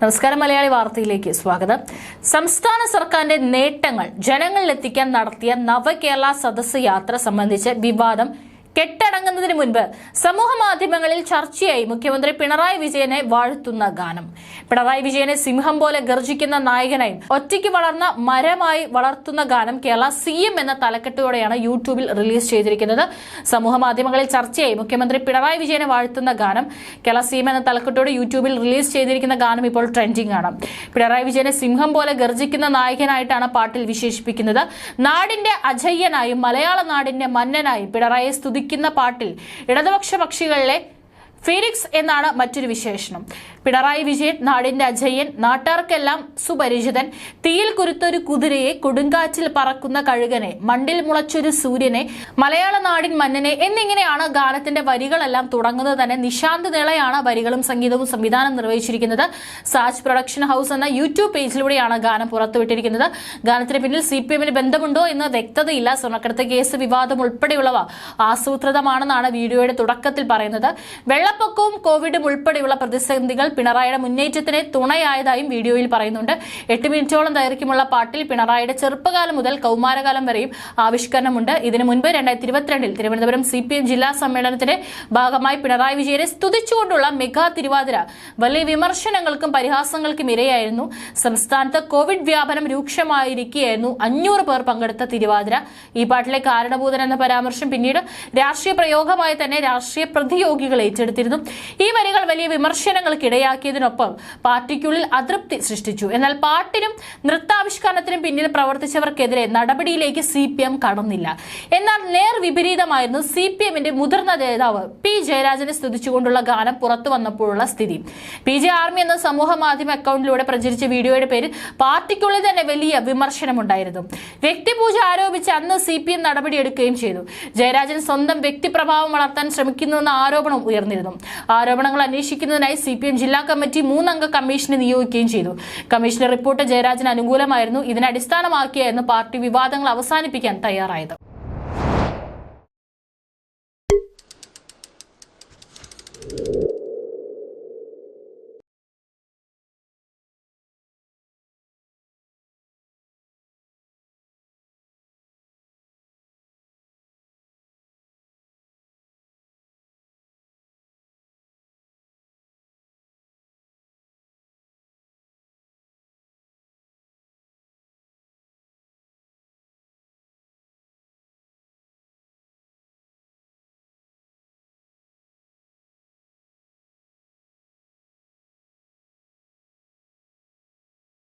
നമസ്കാരം മലയാളി വാർത്തയിലേക്ക് സ്വാഗതം. സംസ്ഥാന സർക്കാരിന്റെ നേട്ടങ്ങൾ ജനങ്ങളിലെത്തിക്കാൻ നടത്തിയ നവകേരള സദസ് യാത്ര സംബന്ധിച്ച് വിവാദം കെട്ടടങ്ങുന്നതിന് മുൻപ് സമൂഹ മാധ്യമങ്ങളിൽ ചർച്ചയായി മുഖ്യമന്ത്രി പിണറായി വിജയനെ വാഴ്ത്തുന്ന ഗാനം. പിണറായി വിജയനെ സിംഹം പോലെ ഗർജിക്കുന്ന നായകനായും ഒറ്റയ്ക്ക് വളർന്ന മരമായി വളർത്തുന്ന ഗാനം കേരള സി എന്ന തലക്കെട്ടോടെയാണ് യൂട്യൂബിൽ റിലീസ് ചെയ്തിരിക്കുന്നത്. സമൂഹ മാധ്യമങ്ങളിൽ ചർച്ചയായി മുഖ്യമന്ത്രി പിണറായി വിജയനെ വാഴ്ത്തുന്ന ഗാനം കേരള സി എന്ന തലക്കെട്ടോടെ യൂട്യൂബിൽ റിലീസ് ചെയ്തിരിക്കുന്ന ഗാനം ഇപ്പോൾ ട്രെൻഡിംഗ് ആണ്. പിണറായി വിജയനെ സിംഹം പോലെ ഗർജിക്കുന്ന നായകനായിട്ടാണ് പാട്ടിൽ വിശേഷിപ്പിക്കുന്നത്. നാടിന്റെ അജയ്യനായും മലയാള നാടിന്റെ മന്നനായും പിണറായിയെ സ്തുതിക്കുന്ന പാട്ടിൽ ഇടതുപക്ഷ പക്ഷികളിലെ ഫീനിക്സ് എന്നാണ് മറ്റൊരു വിശേഷണം. പിണറായി വിജയൻ നാടിന്റെ അജയ്യൻ നാട്ടാർക്കെല്ലാം സുപരിചിതൻ. തീയിൽ കുരുത്തൊരു കുതിരയെ കൊടുങ്കാറ്റിൽ പറക്കുന്ന കഴുകനെ മണ്ടിൽ മുളച്ചൊരു സൂര്യനെ മലയാള നാടിൻ മന്നനെ എന്നിങ്ങനെയാണ് ഗാനത്തിന്റെ വരികളെല്ലാം തുടങ്ങുന്നത് തന്നെ. നിശാന്ത് നിളയാണ് വരികളും സംഗീതവും സംവിധാനം നിർവഹിച്ചിരിക്കുന്നത്. സാജ് പ്രൊഡക്ഷൻ ഹൗസ് എന്ന യൂട്യൂബ് പേജിലൂടെയാണ് ഗാനം പുറത്തുവിട്ടിരിക്കുന്നത്. ഗാനത്തിന് പിന്നിൽ സി പി എമ്മിന് ബന്ധമുണ്ടോ എന്ന് വ്യക്തതയില്ല. സ്വർണക്കടത്ത് കേസ് വിവാദം ഉൾപ്പെടെയുള്ളവ ആസൂത്രിതമാണെന്നാണ് വീഡിയോയുടെ തുടക്കത്തിൽ പറയുന്നത്. വെള്ളപ്പൊക്കവും കോവിഡും ഉൾപ്പെടെയുള്ള പ്രതിസന്ധികൾ പിണറായിയുടെ മുന്നേറ്റത്തിന് തുണയായതായും വീഡിയോയിൽ പറയുന്നുണ്ട്. എട്ട് മിനിറ്റോളം ദൈർഘ്യമുള്ള പാട്ടിൽ പിണറായിയുടെ ചെറുപ്പകാലം മുതൽ കൗമാരകാലം വരെയും ആവിഷ്കരണമുണ്ട്. ഇതിനു മുൻപ് രണ്ടായിരത്തി ഇരുപത്തിരണ്ടിൽ തിരുവനന്തപുരം സി പി എം ജില്ലാ സമ്മേളനത്തിന്റെ ഭാഗമായി പിണറായി വിജയനെ സ്തുതിച്ചുകൊണ്ടുള്ള മെഗാ തിരുവാതിര വലിയ വിമർശനങ്ങൾക്കും പരിഹാസങ്ങൾക്കും ഇരയായിരുന്നു. സംസ്ഥാനത്ത് കോവിഡ് വ്യാപനം രൂക്ഷമായിരിക്കുകയായിരുന്നു അഞ്ഞൂറ് പേർ പങ്കെടുത്ത തിരുവാതിര. ഈ പാട്ടിലെ കാരണഭൂതൻ എന്ന പരാമർശം പിന്നീട് രാഷ്ട്രീയ പ്രയോഗമായി തന്നെ രാഷ്ട്രീയ പ്രതിയോഗികൾ ഏറ്റെടുത്തിരുന്നു. ഈ വരികൾ വലിയ വിമർശനങ്ങൾക്ക് ഇടയാക്കിയതിനൊപ്പം പാർട്ടിക്കുള്ളിൽ അതൃപ്തി സൃഷ്ടിച്ചു. എന്നാൽ പാട്ടിനും നൃത്താവിഷ്കരണത്തിനും പിന്നിൽ പ്രവർത്തിച്ചവർക്കെതിരെ നടപടിയിലേക്ക് സി പി എം കടന്നില്ല. എന്നാൽ നേർ വിപരീതമായിരുന്നു സി പി എമ്മിന്റെ മുതിർന്ന നേതാവ് പി ജയരാജനെ സ്തുതിച്ചുകൊണ്ടുള്ള ഗാനം പുറത്തു വന്നപ്പോഴുള്ള സ്ഥിതി. പി ജെ ആർമി എന്ന സമൂഹ മാധ്യമ അക്കൗണ്ടിലൂടെ പ്രചരിച്ച വീഡിയോയുടെ പേരിൽ പാർട്ടിക്കുള്ളിൽ തന്നെ വലിയ വിമർശനമുണ്ടായിരുന്നു. വ്യക്തിപൂജ ആരോപിച്ച് അന്ന് സി പി എം നടപടിയെടുക്കുകയും ചെയ്തു. ജയരാജൻ സ്വന്തം വ്യക്തിപ്രഭാവം വളർത്താൻ ശ്രമിക്കുന്നുവെന്ന ആരോപണം ഉയർന്നിരുന്നു. ആരോപണങ്ങൾ അന്വേഷിക്കുന്നതിനായി സി പി എം ജില്ലാ കമ്മിറ്റി മൂന്നംഗ കമ്മീഷനെ നിയോഗിക്കുകയും ചെയ്തു. കമ്മീഷന്റെ റിപ്പോർട്ട് ജയരാജന് അനുകൂലമായിരുന്നു. ഇതിനെ അടിസ്ഥാനമാക്കിയായിരുന്നു പാർട്ടി വിവാദങ്ങൾ അവസാനിപ്പിക്കാൻ തയ്യാറായത്.